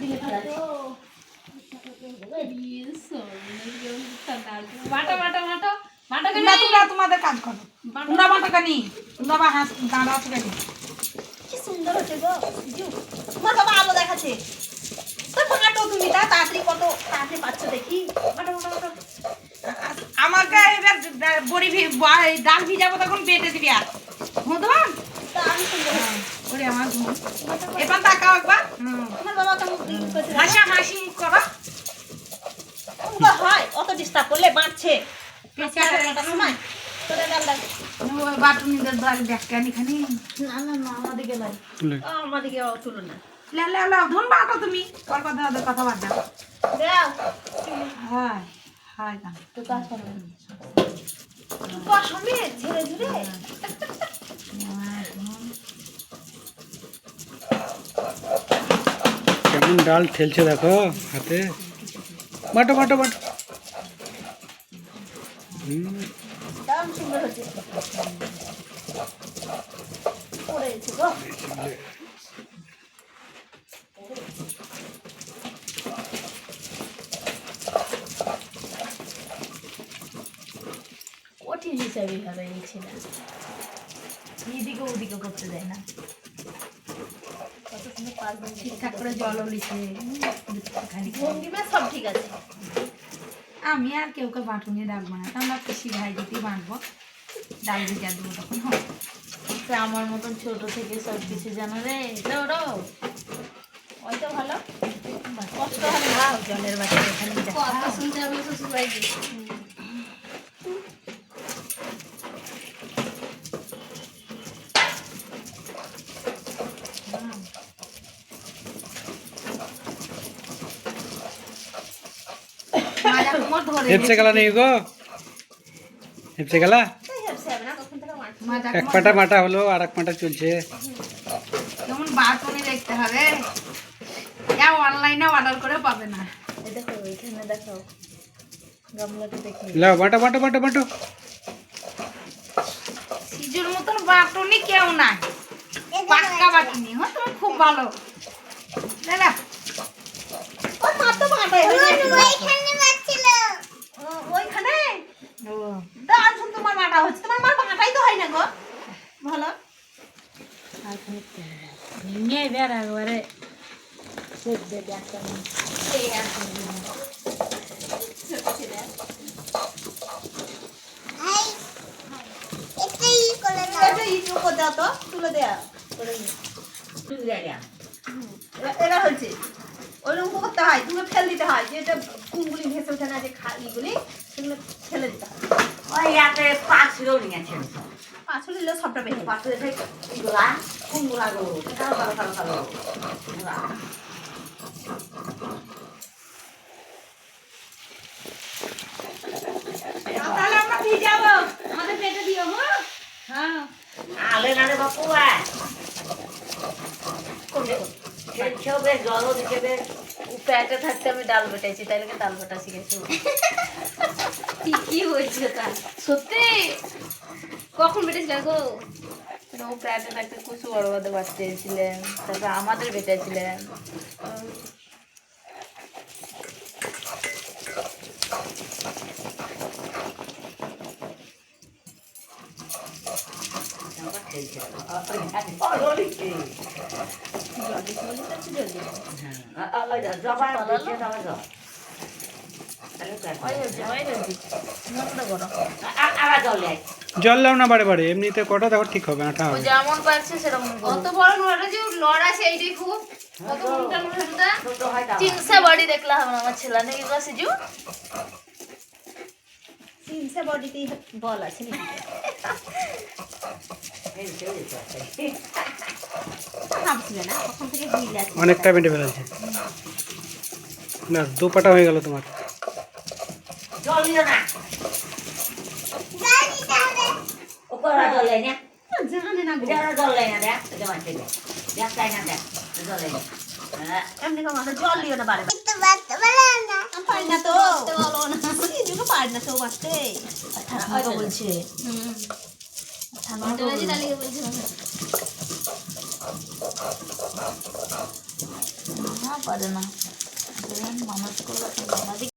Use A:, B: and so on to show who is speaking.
A: দিলে ফেলা
B: বাটা বাটা বাটা বাটা
C: তোমরা তোমরা তোমাদের কাজ করো। তোমরা বাটো। কানি তোমরা বা হাত দাঁড়া আছে কানি
A: কি সুন্দর হচ্ছে গো। তোমার বাবা আলো দেখাচ্ছে। তো বাটো তুমি তা তাড়াতাড়ি কত তাড়াতাড়ি পাচ্ছ দেখি। বাটো বাটো বাটো।
C: আমাকে এবার বড়ি ভি- ডাল ভিজাবো তখন বেটে দিবি আর। ওরে আমার ঘুম। এবার তাকাও একবার হুম।
A: তোমার বাবা তো
C: হাসা হাসি করো
A: হয় অত ডিস্টার্ব করলে বাঁচছে।
C: তুমি। কথা বাদ দাও। হাই কান।
A: তো কাজ করবে ঝেড়ে ঝেড়ে।
D: কেমন ডাল ঠেলছে দেখো হাতে। বাটো বাটো বাটো।
A: কঠিন হিসাবে হবে এই ছেলে এদিকে ওদিকে করতে দেয় না কত সুন্দর পাঁচ দিন
C: ঠিকঠাক করে জলও লিখে
A: ভঙ্গিমা সব ঠিক আছে।
C: আমি আর কেউ কেউ বাটুনি রাখব না। আমরা খুশি ভাই দিতে বাঁধবো ডাল ভিজা দেবো তখন হবে
A: আমার মতন ছোট থেকে সব কিছু জানো রে। ওই তো ভালো। কষ্ট হবে জলের বাচ্চা এখানে
B: কথা শুনতে শ্বশুর
D: হেপসে গেলা নেই গো? হেপসে গেলা? এক পাটা মাটা হলো আর এক পাটা চলছে।
C: বাটুনি দেখতে হবে। যা অনলাইনে অর্ডার করে পাবে না।
A: এই দেখো এখানে দেখো। গামলাতে দেখি।
D: লাও বাটো বাটো বাটো বাটো।
C: সিজুর মতন বাটুনি কেউ নাই। পাক্কা বাটুনি হ্যাঁ তুমি খুব ভালো। দাদা
A: ও মা তো মাটাই ওইখানে বাচ্ছিল ওইখানে
C: ও
A: দাঁড় শুন তোমার মাটা হচ্ছে তোমার মার মাটাই তো হয় না গো ভালো
C: ভেঙে বের একবারে
A: সেট দে একটা এই আছে ছোট ছেলে এটা ইটু করে দাও তো তুলে দেয়া করে নি। এরা- হচ্ছে ওইরকম করতে হয় তুমি ফেল দিতে হয় যেটা কুমগুলি ভেসে ওঠে না যে খা ইগুলি সেগুলো ফেলে দিতে হয়
E: ওই ইয়াতে পাঁচশো নিয়েছেন
A: পাঁচশো নিলে সবটা বেশি
E: পাঁচশো এসে এগুলা কোনগুলা গো কালো কালো কালো কালো এগুলা।
C: তাহলে আমরা ভিজাবো আমাদের পেটে দিও হ্যাঁ? হ্যাঁ।
A: থাকতে আমি ডাল বেটাইছি তাই লাগে ডাল বেটা শিখেছি
B: কি হয়েছে তা সত্যি? কখন বেটেছিলেন গো
A: ও প্যাটে থাকতে কুসু বড় বড় বাচ্চা ছিলেন তারপর আমাদের বেটাইছিলেন
E: খেলছে জল। আবার দেয়
D: জল দাও না বারে বারে এমনিতে কটা দেখো ঠিক হবে আঠা
A: ও
D: হবে
A: যেমন পারছে সেরকম
B: কত বড় নোড়া যে লড়া সেইটাই খুব। কত মোটা
E: তা
A: তিনশে বডি দেখলাম আমার ছেলে। নাকি গো সিজু। তিনশে বডিতেই বল আছে নাকি? না? কখন থেকে বুঝলে আছে?
D: অনেকটা বেটে ফেলেছে। না দু পাটা হয়ে গেল তোমার।
E: জল না। ওপরা জল না
A: জানে না গো
E: এটা না দেখ এটা মানছে দেখ তাই না দেখ জল না
A: এমনি কম আমাদের জল দিও না বারে পারি না। তো সিজুকে পারি না তো বাঁচতে ঠান্ডা বলছে ঠান্ডা
B: তাহলে বলছিলাম
F: পারে না মানুষ তো